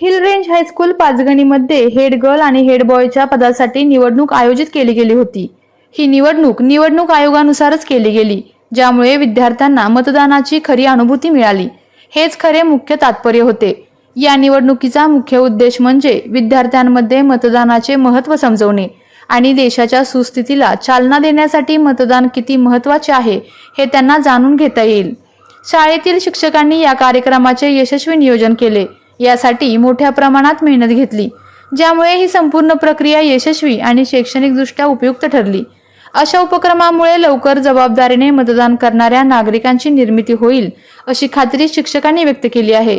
Hill range high school पाचगणीमध्ये head girl आणि head बॉयच्या पदासाठी निवडणूक आयोजित केली गेली होती. ही निवडणूक निवडणूक आयोगानुसारच केली गेली ज्यामुळे विद्यार्थ्यांना मतदानाची खरी अनुभूती मिळाली. हेच खरे मुख्य तात्पर्य होते. या निवडणुकीचा मुख्य उद्देश म्हणजे विद्यार्थ्यांमध्ये मतदानाचे महत्त्व समजवणे आणि देशाच्या सुस्थितीला चालना देण्यासाठी मतदान किती महत्त्वाचे आहे हे त्यांना जाणून घेता येईल. शाळेतील शिक्षकांनी या कार्यक्रमाचे यशस्वी नियोजन केले. यासाठी मोठ्या प्रमाणात मेहनत घेतली ज्यामुळे ही संपूर्ण प्रक्रिया यशस्वी आणि शैक्षणिकदृष्ट्या उपयुक्त ठरली. अशा उपक्रमामुळे लवकर जबाबदारीने मतदान करणाऱ्या नागरिकांची निर्मिती होईल अशी खात्री शिक्षकांनी व्यक्त केली आहे.